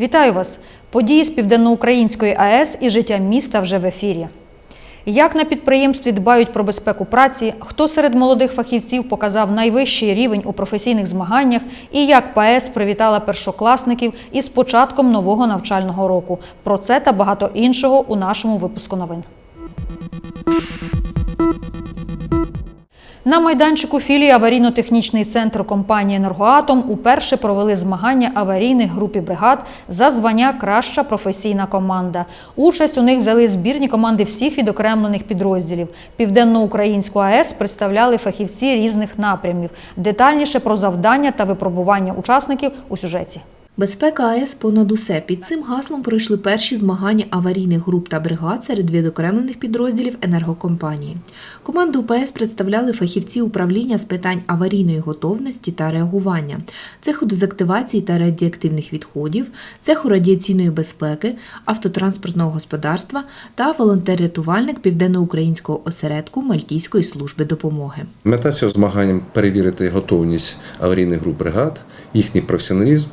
Вітаю вас! Події з Південноукраїнської АЕС і життя міста вже в ефірі. Як на підприємстві дбають про безпеку праці, хто серед молодих фахівців показав найвищий рівень у професійних змаганнях, і як ПАЕС привітала першокласників із початком нового навчального року. Про це та багато іншого у нашому випуску новин. На майданчику філії аварійно-технічний центр компанії Енергоатом уперше провели змагання аварійних груп і бригад за звання Краща професійна команда. Участь у них взяли збірні команди всіх відокремлених підрозділів. Південноукраїнську АЕС представляли фахівці різних напрямів. Детальніше про завдання та випробування учасників у сюжеті. Безпека АЕС понад усе. Під цим гаслом пройшли перші змагання аварійних груп та бригад серед відокремлених підрозділів енергокомпанії. Команду УПС представляли фахівці управління з питань аварійної готовності та реагування, цеху дезактивації та радіоактивних відходів, цеху радіаційної безпеки, автотранспортного господарства та волонтер-рятувальник південноукраїнського осередку Мальтійської служби допомоги. Мета цього змагання перевірити готовність аварійних груп бригад, їхній професіоналізм,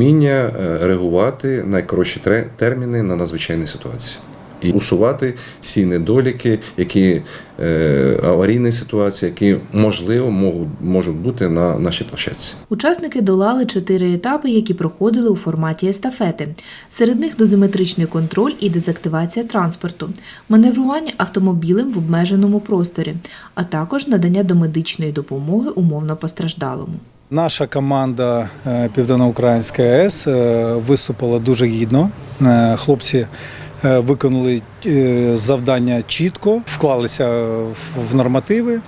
вміння е, реагувати найкоротші терміни на надзвичайні ситуації. І усувати всі недоліки, які е, аварійні ситуації, які можливо можуть, можуть бути на нашій площадці. Учасники долали чотири етапи, які проходили у форматі естафети. Серед них дозиметричний контроль і дезактивація транспорту, маневрування автомобілем в обмеженому просторі, а також надання домедичної допомоги умовно постраждалому. Наша команда е, Південноукраїнська АЕС е, виступила дуже гідно. Е, Хлопці виконали завдання чітко, вклалися в нормативи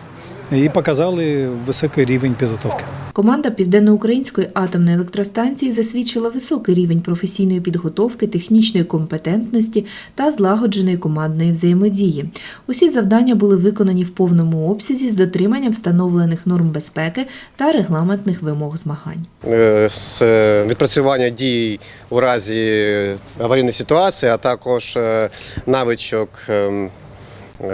і показали високий рівень підготовки. Команда Південноукраїнської атомної електростанції засвідчила високий рівень професійної підготовки, технічної компетентності та злагодженої командної взаємодії. Усі завдання були виконані в повному обсязі з дотриманням встановлених норм безпеки та регламентних вимог змагань. Е, з е, відпрацювання дій у разі аварійної ситуації, а також е, навичок ем, е,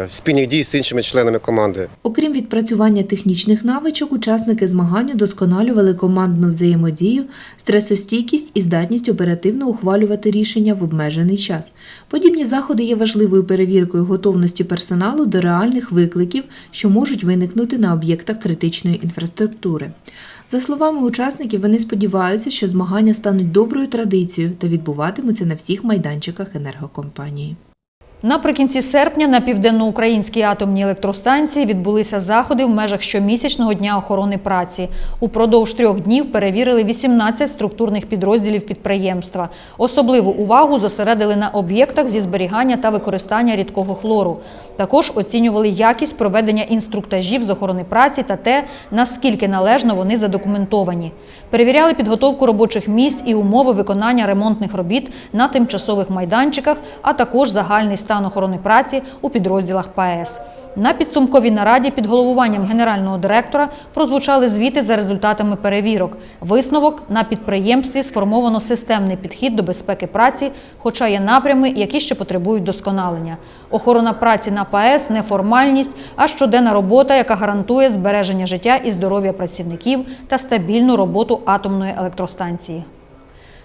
спільних дій з іншими членами команди. Окрім відпрацювання технічних навичок, учасники змагань удосконалювали командну взаємодію, стресостійкість і здатність оперативно ухвалювати рішення в обмежений час. Подібні заходи є важливою перевіркою готовності персоналу до реальних викликів, що можуть виникнути на об'єктах критичної інфраструктури. За словами учасників, вони сподіваються, що змагання стануть доброю традицією та відбуватимуться на всіх майданчиках енергокомпанії. Наприкінці серпня на південноукраїнській атомній електростанції відбулися заходи в межах щомісячного дня охорони праці. Упродовж трьох днів перевірили 18 структурних підрозділів підприємства. Особливу увагу зосередили на об'єктах зі зберігання та використання рідкого хлору. Також оцінювали якість проведення інструктажів з охорони праці та те, наскільки належно вони задокументовані. Перевіряли підготовку робочих місць і умови виконання ремонтних робіт на тимчасових майданчиках, а також загальний стан охорони праці у підрозділах ПАЕС. На підсумковій нараді під головуванням генерального директора прозвучали звіти за результатами перевірок. Висновок на підприємстві сформовано системний підхід до безпеки праці, хоча є напрями, які ще потребують досконалення. Охорона праці на ПАЕС не формальність, а щоденна робота, яка гарантує збереження життя і здоров'я працівників та стабільну роботу атомної електростанції.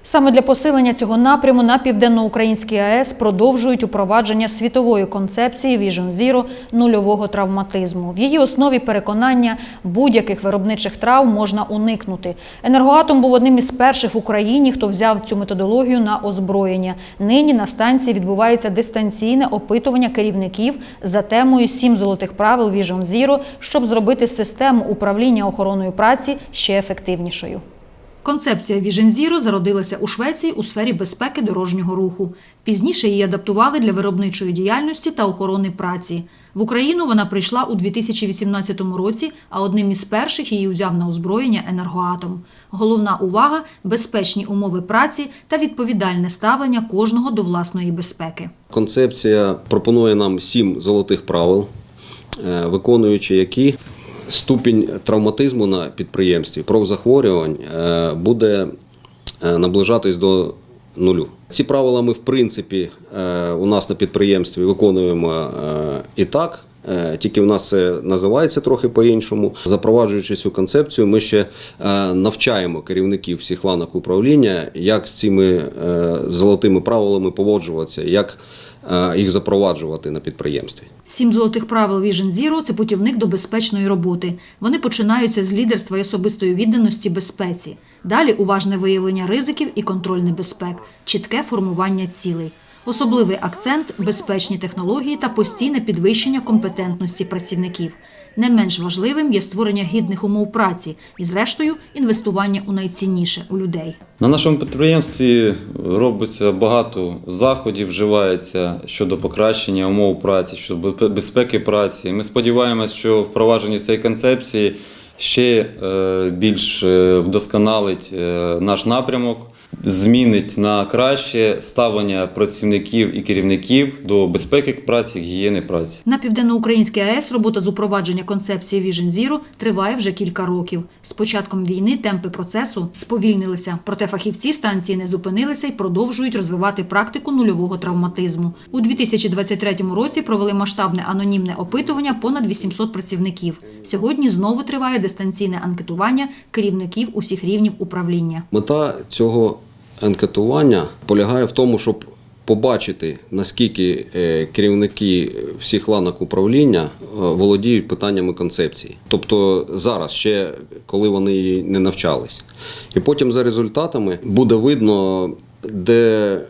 Саме для посилення цього напряму на південноукраїнській АЕС продовжують упровадження світової концепції Vision Zero нульового травматизму. В її основі переконання будь-яких виробничих травм можна уникнути. Енергоатом був одним із перших в Україні, хто взяв цю методологію на озброєння. Нині на станції відбувається дистанційне опитування керівників за темою сім золотих правил Vision Zero, щоб зробити систему управління охороною праці ще ефективнішою. Концепція Vision Zero зародилася у Швеції у сфері безпеки дорожнього руху. Пізніше її адаптували для виробничої діяльності та охорони праці. В Україну вона прийшла у 2018 році, а одним із перших її узяв на озброєння енергоатом. Головна увага безпечні умови праці та відповідальне ставлення кожного до власної безпеки. Концепція пропонує нам сім золотих правил, е, виконуючи які ступінь травматизму на підприємстві, профзахворювань е, буде е, наближатись до нулю. Ці правила ми, в принципі, е, у нас на підприємстві виконуємо і так. Тільки в нас це називається трохи по-іншому. Запроваджуючи цю концепцію, ми ще навчаємо керівників всіх ланок управління, як з цими золотими правилами поводжуватися, як їх запроваджувати на підприємстві. Сім золотих правил Vision Zero – це путівник до безпечної роботи. Вони починаються з лідерства і особистої відданості безпеці. Далі уважне виявлення ризиків і контроль небезпек, чітке формування цілей. Особливий акцент безпечні технології та постійне підвищення компетентності працівників. Не менш важливим є створення гідних умов праці і, зрештою, інвестування у найцінніше у людей. На нашому підприємстві робиться багато заходів, вживається щодо покращення умов праці, щодо безпеки праці. Ми сподіваємося, що впровадження цієї концепції ще е, більш е, вдосконалить е, наш напрямок, змінить на краще ставлення працівників і керівників до безпеки праці, гігієни праці. На південноукраїнській АЕС робота з упровадження концепції Vision Zero триває вже кілька років. З початком війни темпи процесу сповільнилися, проте фахівці станції не зупинилися і продовжують розвивати практику нульового травматизму. У 2023 році провели масштабне анонімне опитування понад 800 працівників. Сьогодні знову триває дистанційне анкетування керівників усіх рівнів управління. Мета цього анкетування полягає в тому, щоб побачити, наскільки е, керівники всіх ланок управління е, володіють питаннями концепції. Тобто зараз, ще коли вони її не навчались. І потім за результатами буде видно, де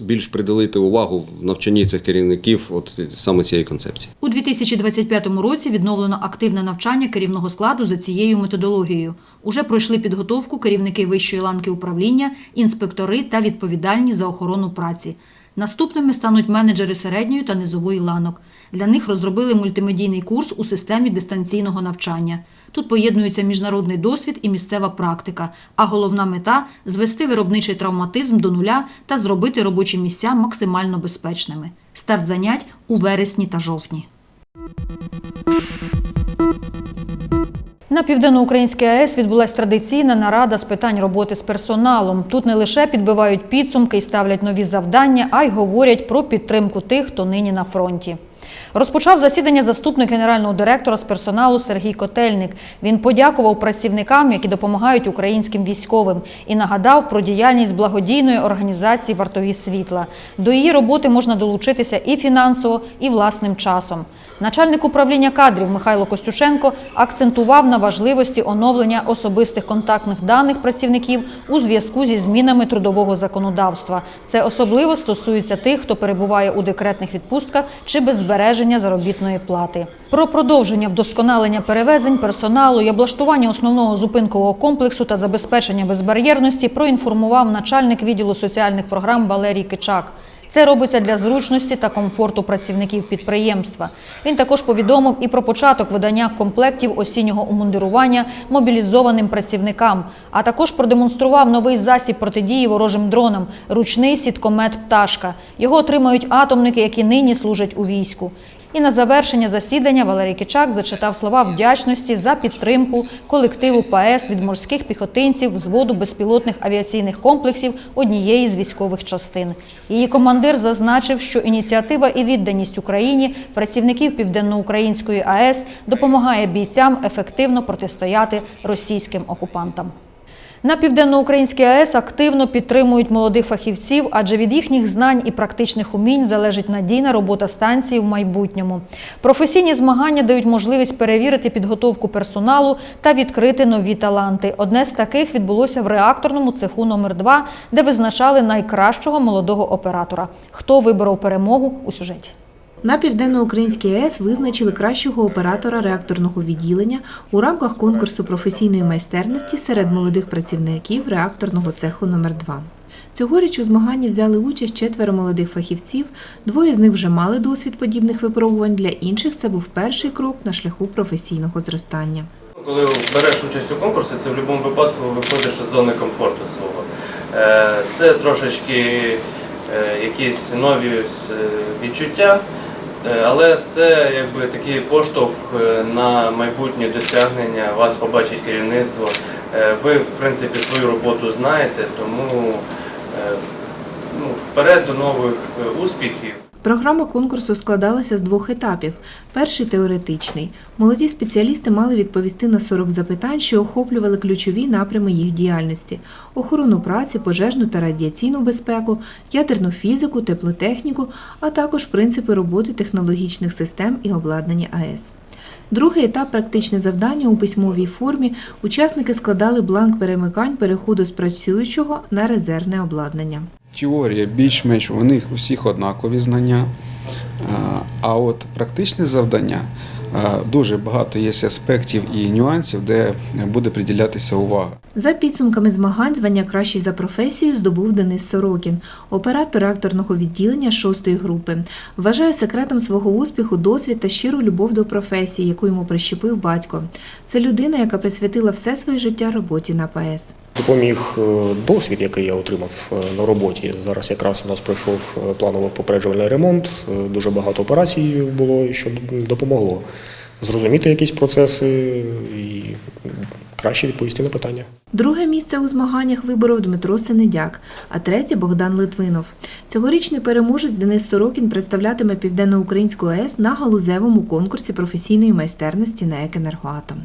більш приділити увагу в навчанні цих керівників от саме цієї концепції. У 2025 році відновлено активне навчання керівного складу за цією методологією. Уже пройшли підготовку керівники вищої ланки управління, інспектори та відповідальні за охорону праці. Наступними стануть менеджери середньої та низової ланок. Для них розробили мультимедійний курс у системі дистанційного навчання. Тут поєднуються міжнародний досвід і місцева практика, а головна мета звести виробничий травматизм до нуля та зробити робочі місця максимально безпечними. Старт занять у вересні та жовтні. На південноукраїнській АЕС відбулась традиційна нарада з питань роботи з персоналом. Тут не лише підбивають підсумки і ставлять нові завдання, а й говорять про підтримку тих, хто нині на фронті. Розпочав засідання заступник генерального директора з персоналу Сергій Котельник. Він подякував працівникам, які допомагають українським військовим, і нагадав про діяльність благодійної організації Вартові світла. До її роботи можна долучитися і фінансово, і власним часом. Начальник управління кадрів Михайло Костюченко акцентував на важливості оновлення особистих контактних даних працівників у зв'язку зі змінами трудового законодавства. Це особливо стосується тих, хто перебуває у декретних відпустках чи без збереження заробітної плати. Про продовження вдосконалення перевезень персоналу і облаштування основного зупинкового комплексу та забезпечення безбар'єрності проінформував начальник відділу соціальних програм Валерій Кичак. Це робиться для зручності та комфорту працівників підприємства. Він також повідомив і про початок видання комплектів осіннього умундирування мобілізованим працівникам, а також продемонстрував новий засіб протидії ворожим дронам ручний сіткомет пташка. Його отримають атомники, які нині служать у війську. І на завершення засідання Валерій Кичак зачитав слова вдячності за підтримку колективу ПАЕС від морських піхотинців взводу безпілотних авіаційних комплексів однієї з військових частин. Її командир зазначив, що ініціатива і відданість Україні працівників Південноукраїнської АЕС допомагає бійцям ефективно протистояти російським окупантам. На південноукраїнській АЕС активно підтримують молодих фахівців, адже від їхніх знань і практичних умінь залежить надійна робота станції в майбутньому. Професійні змагання дають можливість перевірити підготовку персоналу та відкрити нові таланти. Одне з таких відбулося в реакторному цеху номер 2 де визначали найкращого молодого оператора. Хто виборов перемогу у сюжеті? На південноукраїнській АЕС визначили кращого оператора реакторного відділення у рамках конкурсу професійної майстерності серед молодих працівників реакторного цеху номер 2 Цьогоріч у змаганні взяли участь четверо молодих фахівців. Двоє з них вже мали досвід подібних випробувань. Для інших це був перший крок на шляху професійного зростання. Коли береш участь у конкурсі, це в будь-якому випадку виходиш із зони комфорту свого. Е, Це трошечки е, якісь нові е, відчуття, але це якби такий поштовх е, на майбутнє досягнення. Вас побачить керівництво. Е, Ви, в принципі, свою роботу знаєте, тому е, ну, вперед до нових е, успіхів. Програма конкурсу складалася з двох етапів. Перший теоретичний. Молоді спеціалісти мали відповісти на 40 запитань, що охоплювали ключові напрями їх діяльності: охорону праці, пожежну та радіаційну безпеку, ядерну фізику, теплотехніку, а також принципи роботи технологічних систем і обладнання АЕС. Другий етап практичне завдання у письмовій формі. Учасники складали бланк перемикань переходу з працюючого на резервне обладнання. Теорія більш-менш у них усіх однакові знання. А, А от практичне завдання дуже багато є аспектів і нюансів, де буде приділятися увага. За підсумками змагань звання кращий за професією здобув Денис Сорокін, оператор реакторного відділення шостої групи. Вважає секретом свого успіху досвід та щиру любов до професії, яку йому прищепив батько. Це людина, яка присвятила все своє життя роботі на ПАЕС. Допоміг е, досвід, який я отримав е, на роботі. Зараз якраз у нас пройшов е, планово попереджувальний ремонт. Дуже багато операцій було, що допомогло зрозуміти якісь процеси і краще відповісти на питання. Друге місце у змаганнях виборов Дмитро Сенедяк, а третє Богдан Литвинов. Цьогорічний переможець Денис Сорокін представлятиме Південноукраїнську АЕС на галузевому конкурсі професійної майстерності на «Екенергоатом».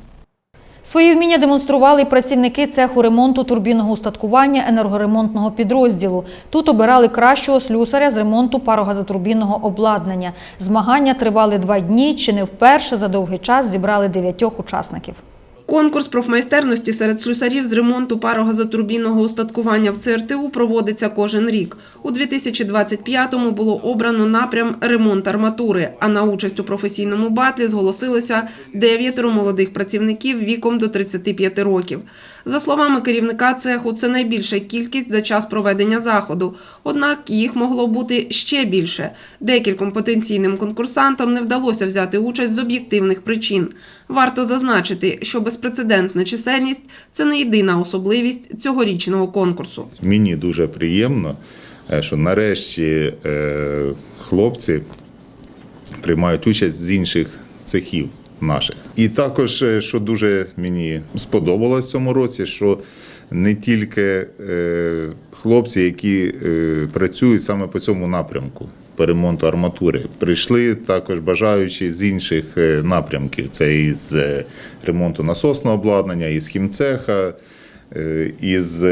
Свої вміння демонстрували й працівники цеху ремонту турбінного устаткування енергоремонтного підрозділу. Тут обирали кращого слюсаря з ремонту парогазотурбінного обладнання. Змагання тривали два дні. Чи не вперше за довгий час зібрали дев'ятьох учасників. Конкурс профмайстерності серед слюсарів з ремонту парогазотурбінного устаткування в ЦРТУ проводиться кожен рік. У 2025-му було обрано напрям ремонт арматури, а на участь у професійному батлі зголосилося дев'ятеро молодих працівників віком до 35 років. За словами керівника цеху, це найбільша кількість за час проведення заходу. Однак їх могло бути ще більше. Декільком потенційним конкурсантам не вдалося взяти участь з об'єктивних причин. Варто зазначити, що безпрецедентна чисельність це не єдина особливість цьогорічного конкурсу. Мені дуже приємно, е, що нарешті е, хлопці приймають участь з інших цехів наших. І також, е, що дуже мені сподобалось в цьому році, що не тільки е, хлопці, які е, працюють саме по цьому напрямку. По ремонту арматури прийшли також бажаючі з інших напрямків. Це із е, ремонту насосного обладнання, із хімцеха, із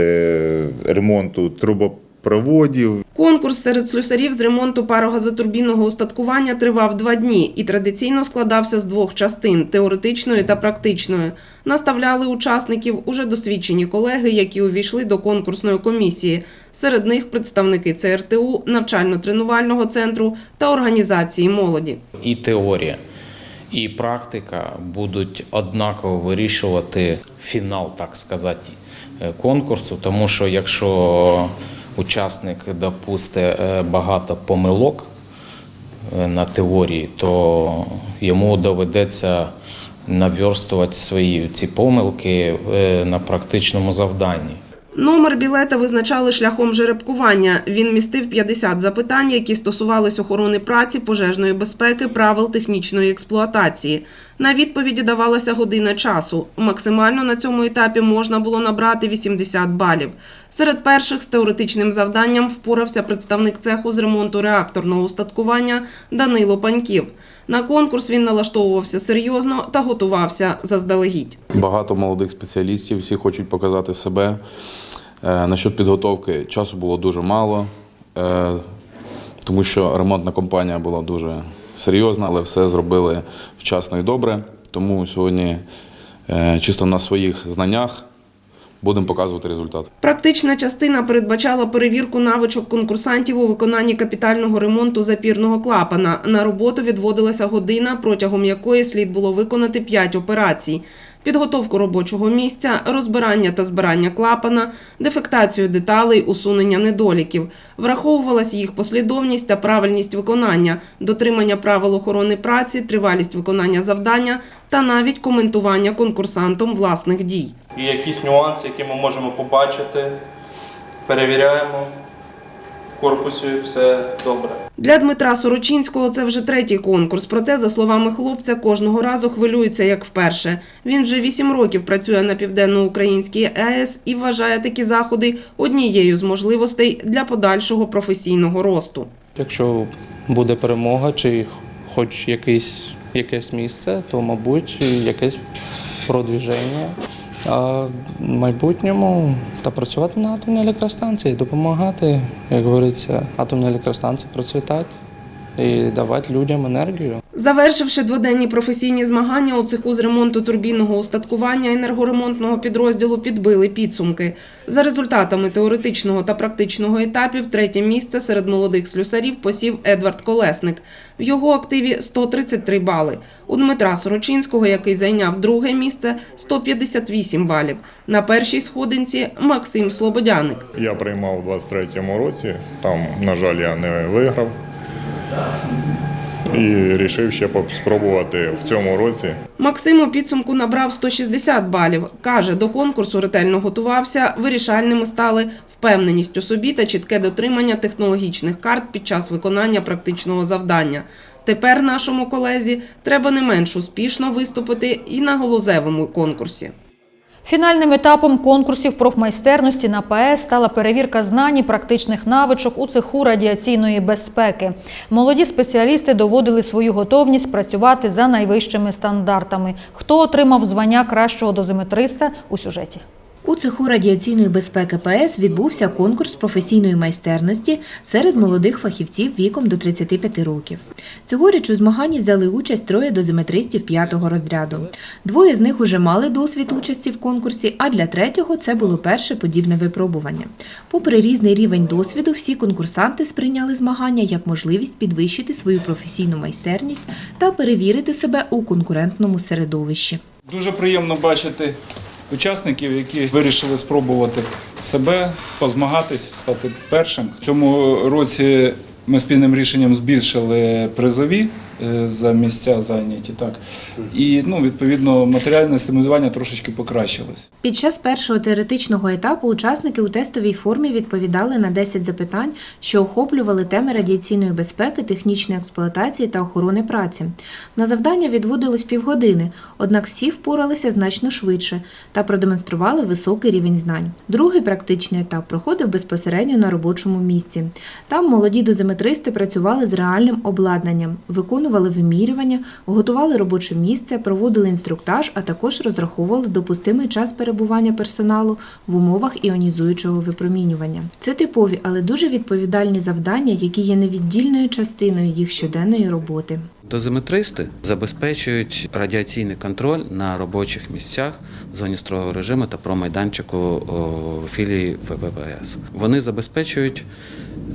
ремонту трубопроводів. Конкурс серед слюсарів з ремонту парогазотурбінного устаткування тривав два дні і традиційно складався з двох частин теоретичної та практичної. Наставляли учасників уже досвідчені колеги, які увійшли до конкурсної комісії. Серед них представники ЦРТУ, навчально-тренувального центру та організації молоді. і теорія, і практика будуть однаково вирішувати фінал, так сказати, е, конкурсу. Тому що якщо учасник допустить е, багато помилок е, на теорії, то йому доведеться наверстувати свої ці помилки е, на практичному завданні. Номер білета визначали шляхом жеребкування. Він містив 50 запитань, які стосувались охорони праці, пожежної безпеки, правил технічної експлуатації. На відповіді давалася година часу. Максимально на цьому етапі можна було набрати 80 балів. Серед перших з теоретичним завданням впорався представник цеху з ремонту реакторного устаткування Данило Паньків. На конкурс він налаштовувався серйозно та готувався заздалегідь. Багато молодих спеціалістів, всі хочуть показати себе. Е, Насчет підготовки часу було дуже мало, е, тому що ремонтна компанія була дуже серйозна, але все зробили вчасно і добре. Тому сьогодні е, чисто на своїх знаннях будемо показувати результат. Практична частина передбачала перевірку навичок конкурсантів у виконанні капітального ремонту запірного клапана. На роботу відводилася година, протягом якої слід було виконати 5 операцій. Підготовку робочого місця, розбирання та збирання клапана, дефектацію деталей, усунення недоліків. Враховувалась їх послідовність та правильність виконання, дотримання правил охорони праці, тривалість виконання завдання та навіть коментування конкурсантом власних дій. І якісь нюанси, які ми можемо побачити, перевіряємо. Корпусі все добре. Для Дмитра Сорочинського це вже третій конкурс. Проте, за словами хлопця, кожного разу хвилюється як вперше. Він вже вісім років працює на південноукраїнській АЕС і вважає такі заходи однією з можливостей для подальшого професійного росту. Якщо буде перемога чи хоч якийсь, якесь місце, то, мабуть, якесь продвіження. А в майбутньому та працювати на атомній електростанції, допомагати, як говориться, атомній електростанції процвітати і давати людям енергію. Завершивши дводенні професійні змагання у цеху з ремонту турбінного устаткування енергоремонтного підрозділу підбили підсумки. За результатами теоретичного та практичного етапів третє місце серед молодих слюсарів посів Едвард Колесник. В його активі 133 бали. У Дмитра Сорочинського, який зайняв друге місце, 158 балів. На першій сходинці Максим Слободяник. Я приймав у 23-му році, там, на жаль, я не виграв. І вирішив ще спробувати в цьому році. Максим у підсумку набрав 160 балів. Каже, до конкурсу ретельно готувався. Вирішальними стали впевненість у собі та чітке дотримання технологічних карт під час виконання практичного завдання. Тепер нашому колезі треба не менш успішно виступити і на галузевому конкурсі. Фінальним етапом конкурсів профмайстерності на ПС стала перевірка знань і практичних навичок у цеху радіаційної безпеки. Молоді спеціалісти доводили свою готовність працювати за найвищими стандартами. Хто отримав звання кращого дозиметриста у сюжеті? У цеху радіаційної безпеки ПС відбувся конкурс професійної майстерності серед молодих фахівців віком до 35 років. Цьогоріч у змаганні взяли участь троє дозиметристів п'ятого розряду. Двоє з них уже мали досвід участі в конкурсі, а для третього це було перше подібне випробування. Попри різний рівень досвіду, всі конкурсанти сприйняли змагання як можливість підвищити свою професійну майстерність та перевірити себе у конкурентному середовищі. Дуже приємно бачити учасників, які вирішили спробувати себе, позмагатись, стати першим. В цьому році ми спільним рішенням збільшили призові за місця зайняті. Так. І ну, відповідно матеріальне стимулювання трошечки покращилось. Під час першого теоретичного етапу учасники у тестовій формі відповідали на 10 запитань, що охоплювали теми радіаційної безпеки, технічної експлуатації та охорони праці. На завдання відводилось півгодини, однак всі впоралися значно швидше та продемонстрували високий рівень знань. Другий практичний етап проходив безпосередньо на робочому місці. Там молоді дозиметристи працювали з реальним обладнанням, виконували вимірювання, готували робоче місце, проводили інструктаж, а також розраховували допустимий час перебування персоналу в умовах іонізуючого випромінювання. Це типові, але дуже відповідальні завдання, які є невіддільною частиною їх щоденної роботи. Дозиметристи забезпечують радіаційний контроль на робочих місцях в зоні строгого режиму та про майданчику філії ВБПС. Вони забезпечують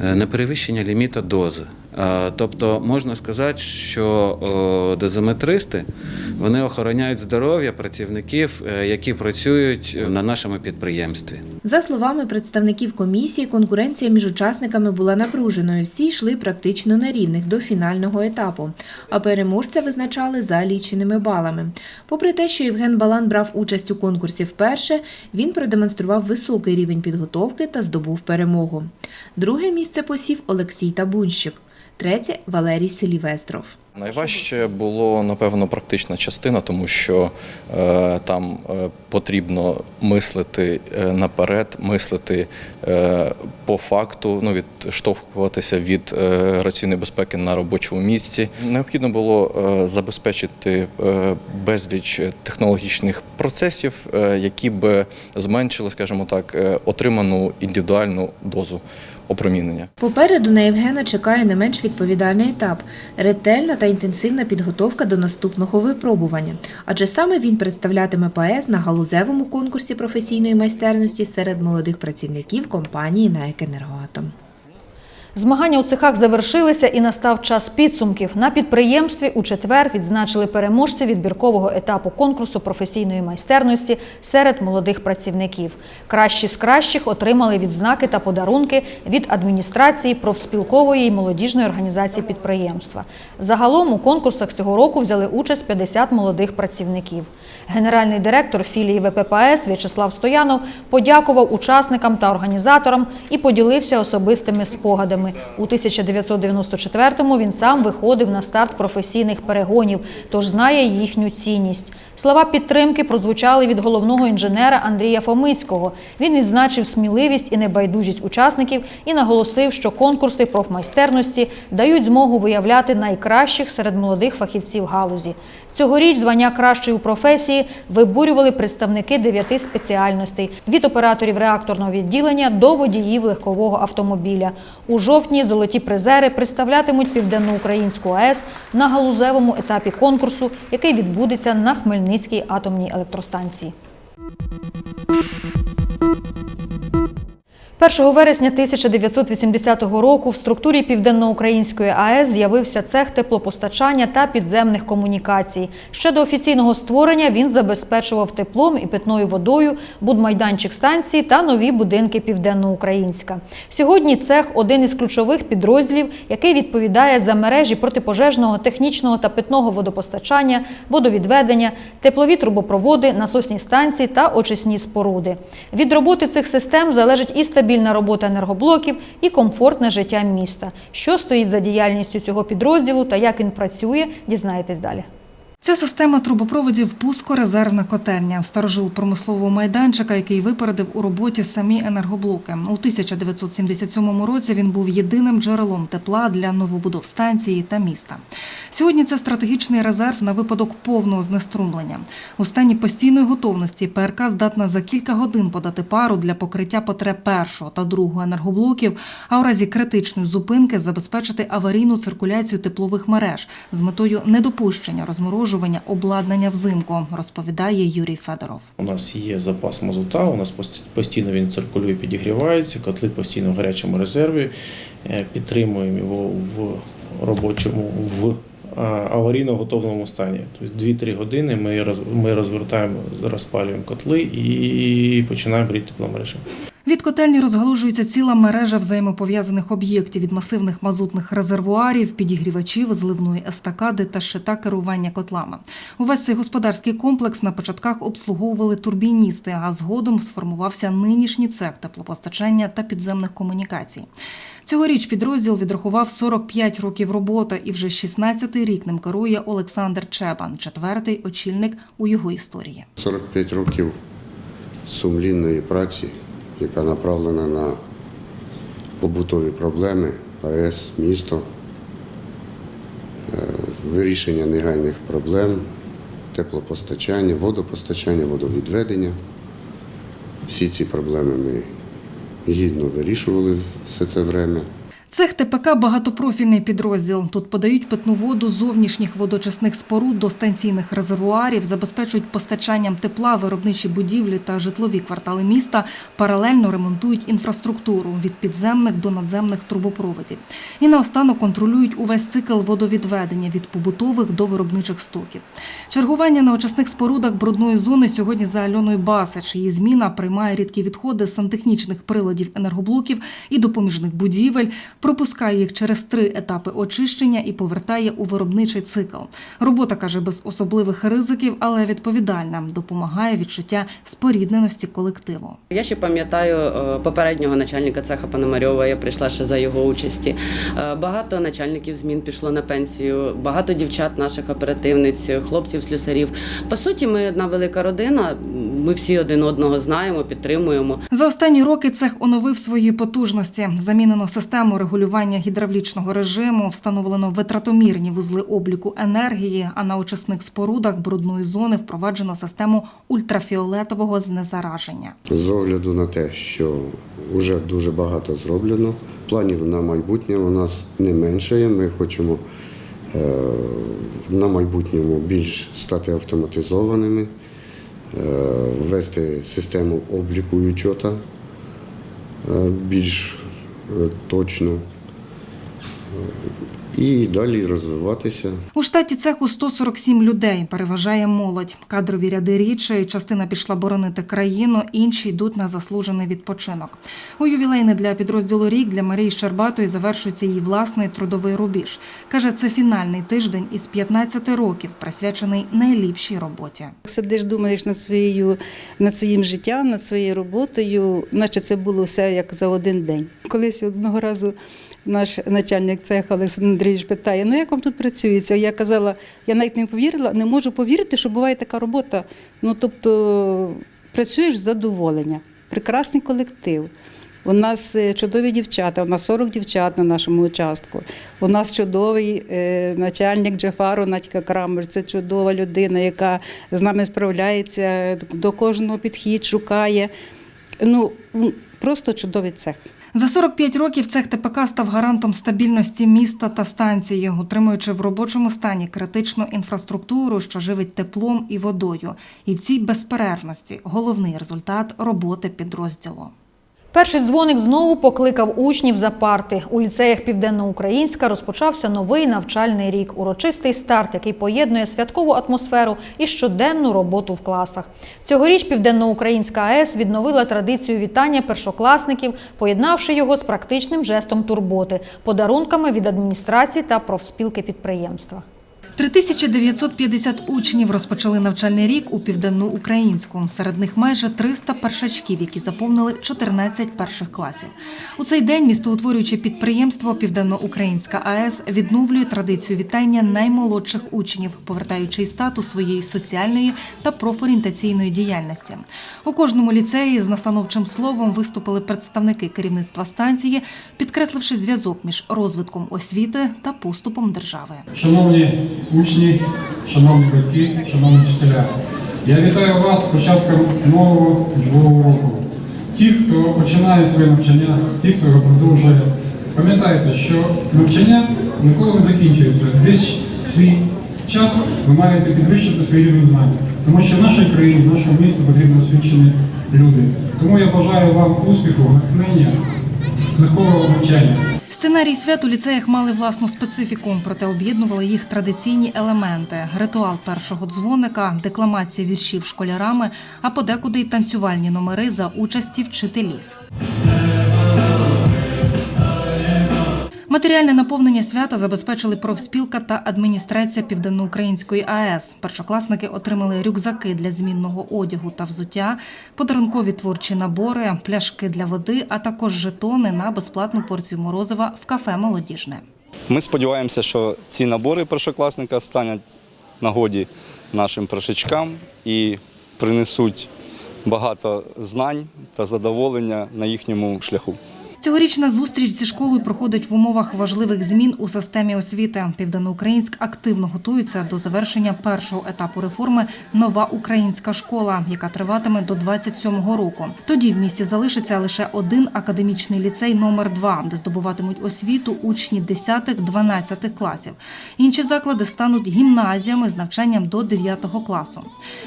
е, неперевищення ліміта дози. Е, Тобто можна сказати, що дозиметристи вони охороняють здоров'я працівників, е, які працюють на нашому підприємстві. За словами представників комісії, конкуренція між учасниками була напруженою. Всі йшли практично на рівних до фінального етапу, а переможця визначали за ліченими балами. Попри те, що Євген Балан брав участь у конкурсі вперше, він продемонстрував високий рівень підготовки та здобув перемогу. Друге місце посів Олексій Табунщик, третє Валерій Селівестров. Найважче було напевно практична частина, тому що е, там е, потрібно мислити е, наперед, мислити е, по факту, ну відштовхуватися від е, раційної безпеки на робочому місці. Необхідно було е, забезпечити е, безліч технологічних процесів, е, які б зменшили, скажімо так, е, отриману індивідуальну дозу опромінення. Попереду на Євгена чекає не менш відповідальний етап ретельна та інтенсивна підготовка до наступного випробування, адже саме він представлятиме ПАЕС на галузевому конкурсі професійної майстерності серед молодих працівників компанії «НАЕК Енергоатом». Змагання у цехах завершилися і настав час підсумків. На підприємстві у четвер відзначили переможців відбіркового етапу конкурсу професійної майстерності серед молодих працівників. Кращі з кращих отримали відзнаки та подарунки від адміністрації профспілкової і молодіжної організації підприємства. Загалом у конкурсах цього року взяли участь 50 молодих працівників. Генеральний директор філії ВППС В'ячеслав Стоянов подякував учасникам та організаторам і поділився особистими спогадами. Студентами. У 1994-му він сам виходив на старт професійних перегонів, тож знає їхню цінність. Слова підтримки прозвучали від головного інженера Андрія Фомицького. Він відзначив сміливість і небайдужість учасників і наголосив, що конкурси профмайстерності дають змогу виявляти найкращих серед молодих фахівців галузі. Цьогоріч звання кращої у професії вибурювали представники дев'яти спеціальностей від операторів реакторного відділення до водіїв легкового автомобіля. У жовтні золоті призери представлятимуть південноукраїнську АЕС на галузевому етапі конкурсу, який відбудеться на Хмельницькій атомній електростанції. 1 вересня 1980 року в структурі Південноукраїнської АЕС з'явився цех теплопостачання та підземних комунікацій. Ще до офіційного створення він забезпечував теплом і питною водою будмайданчик станції та нові будинки Південноукраїнська. Сьогодні цех один із ключових підрозділів, який відповідає за мережі протипожежного, технічного та питного водопостачання, водовідведення, теплові трубопроводи, насосні станції та очисні споруди. Від роботи цих систем залежить і стабільність стабільна робота енергоблоків і комфортне життя міста. Що стоїть за діяльністю цього підрозділу та як він працює, дізнаєтесь далі. Ця система трубопроводів пуско-резервна котельня, старожил промислового майданчика, який випередив у роботі самі енергоблоки. У 1977 році він був єдиним джерелом тепла для новобудов станції та міста. Сьогодні це стратегічний резерв на випадок повного знеструмлення. У стані постійної готовності ПРК здатна за кілька годин подати пару для покриття потреб першого та другого енергоблоків, а у разі критичної зупинки забезпечити аварійну циркуляцію теплових мереж з метою недопущення розмороження обладнання взимку, розповідає Юрій Федоров. У нас є запас мазута, у нас пост- постійно він циркулює, підігрівається, котли постійно в гарячому резерві. Е, Підтримуємо його в робочому, в а, аварійно готовому стані. Тобто 2-3 години ми розвертаємо, розпалюємо котли і починаємо гріти тепломережі. Від котельні розгалужується ціла мережа взаємопов'язаних об'єктів від масивних мазутних резервуарів, підігрівачів, зливної естакади та щита керування котлами. Увесь цей господарський комплекс на початках обслуговували турбіністи, а згодом сформувався нинішній цех теплопостачання та підземних комунікацій. Цьогоріч підрозділ відрахував 45 років роботи і вже 16-й рік ним керує Олександр Чебан, четвертий очільник у його історії. 45 років сумлінної праці, яка направлена на побутові проблеми, АЕС, місто, е, вирішення негайних проблем, теплопостачання, водопостачання, водовідведення. Всі ці проблеми ми гідно вирішували все це время. Цех ТПК багатопрофільний підрозділ. Тут подають питну воду з зовнішніх водочисних споруд до станційних резервуарів, забезпечують постачанням тепла, виробничі будівлі та житлові квартали міста. Паралельно ремонтують інфраструктуру від підземних до надземних трубопроводів. І наостанок контролюють увесь цикл водовідведення від побутових до виробничих стоків. Чергування на очисних спорудах брудної зони сьогодні за Альоною Басич. Її зміна приймає рідкі відходи сантехнічних приладів енергоблоків і допоміжних будівель, пропускає їх через три етапи очищення і повертає у виробничий цикл. Робота каже без особливих ризиків, але відповідальна, допомагає відчуття спорідненості колективу. Я ще пам'ятаю е, попереднього начальника цеха Пономарьова, я прийшла ще за його участі. Е, Багато начальників змін пішло на пенсію, багато дівчат наших оперативниць, хлопців, слюсарів. По суті, ми одна велика родина. Ми всі один одного знаємо, підтримуємо. За останні роки цех оновив свої потужності. Замінено систему регулювання гідравлічного режиму, встановлено витратомірні вузли обліку енергії, а на очисних спорудах брудної зони впроваджено систему ультрафіолетового знезараження. З огляду на те, що вже дуже багато зроблено, планів на майбутнє у нас не менше. Ми хочемо е, на майбутньому більш стати автоматизованими, е, ввести систему обліку і учота е, більш точно. І далі розвиватися. У штаті цеху 147 людей, переважає молодь. Кадрові ряди рідше, частина пішла боронити країну, інші йдуть на заслужений відпочинок. У ювілейний для підрозділу рік для Марії Щербатої завершується її власний трудовий рубіж. Каже, це фінальний тиждень із 15 років, присвячений найліпшій роботі. Сидиш, думаєш над своєю над своїм життям, над своєю роботою, наче це було все як за один день. Колись одного разу наш начальник цеха Олександр Андрійович питає: ну як вам тут працюється? Я казала, я навіть не повірила, не можу повірити, що буває така робота. Ну тобто працюєш з задоволення, прекрасний колектив. У нас е, чудові дівчата, у нас 40 дівчат на нашому участку. У нас чудовий е, начальник Джефару Надька Крамер. Це чудова людина, яка з нами справляється, до кожного підхід шукає. Ну, просто чудовий цех. За 45 років цех ТПК став гарантом стабільності міста та станції, утримуючи в робочому стані критичну інфраструктуру, що живить теплом і водою. І в цій безперервності головний результат роботи підрозділу. Перший дзвоник знову покликав учнів за парти. У ліцеях Південноукраїнська розпочався новий навчальний рік. Урочистий старт, який поєднує святкову атмосферу і щоденну роботу в класах. Цьогоріч Південноукраїнська АЕС відновила традицію вітання першокласників, поєднавши його з практичним жестом турботи, подарунками від адміністрації та профспілки підприємства. 3950 учнів розпочали навчальний рік у південноукраїнську. Серед них майже 300 першачків, які заповнили 14 перших класів. У цей день містоутворююче підприємство Південноукраїнська АЕС відновлює традицію вітання наймолодших учнів, повертаючи статус своєї соціальної та профорієнтаційної діяльності. У кожному ліцеї з настановчим словом виступили представники керівництва станції, підкресливши зв'язок між розвитком освіти та поступом держави. Шановні учні, шановні батьки, шановні вчителя, я вітаю вас з початком нового учбового року. Ті, хто починає своє навчання, ті, хто його продовжує, пам'ятайте, що навчання ніколи не закінчується. Весь свій час ви маєте підвищити свій рівень знань, тому що в нашій країні, в нашому місту потрібно освічені люди. Тому я бажаю вам успіху, натхнення, легкого навчання. Сценарій свят у ліцеях мали власну специфіку, проте об'єднували їх традиційні елементи: ритуал першого дзвоника, декламація віршів школярами, а подекуди й танцювальні номери за участі вчителів. Матеріальне наповнення свята забезпечили профспілка та адміністрація Південноукраїнської АЕС. Першокласники отримали рюкзаки для змінного одягу та взуття, подарункові творчі набори, пляшки для води, а також жетони на безплатну порцію морозива в кафе Молодіжне. Ми сподіваємося, що ці набори першокласника стануть нагоді нашим першачкам і принесуть багато знань та задоволення на їхньому шляху. Цьогорічна зустріч зі школою проходить в умовах важливих змін у системі освіти. Південноукраїнськ активно готується до завершення першого етапу реформи Нова українська школа, яка триватиме до 27-го року. Тоді в місті залишиться лише один академічний ліцей номер 2 де здобуватимуть освіту учні 10-12 класів. Інші заклади стануть гімназіями з навчанням до 9 класу.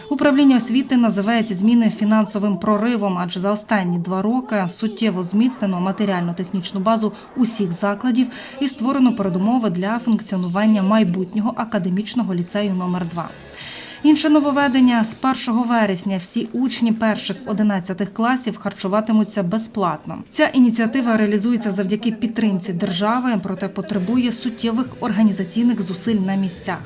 Управління освіти називає ці зміни фінансовим проривом, адже за останні два роки суттєво зміцнено матеріально-технічну базу усіх закладів і створено передумови для функціонування майбутнього академічного ліцею номер 2 Інше нововведення з 1 вересня всі учні перших 11 класів харчуватимуться безплатно. Ця ініціатива реалізується завдяки підтримці держави, проте потребує суттєвих організаційних зусиль на місцях.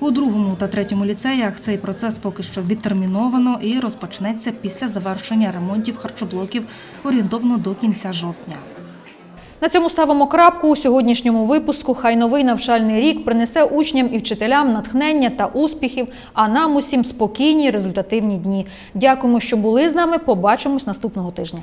У другому та третьому ліцеях цей процес поки що відтерміновано і розпочнеться після завершення ремонтів харчоблоків орієнтовно до кінця жовтня. На цьому ставимо крапку у сьогоднішньому випуску. Хай новий навчальний рік принесе учням і вчителям натхнення та успіхів, а нам усім спокійні результативні дні. Дякуємо, що були з нами. Побачимось наступного тижня.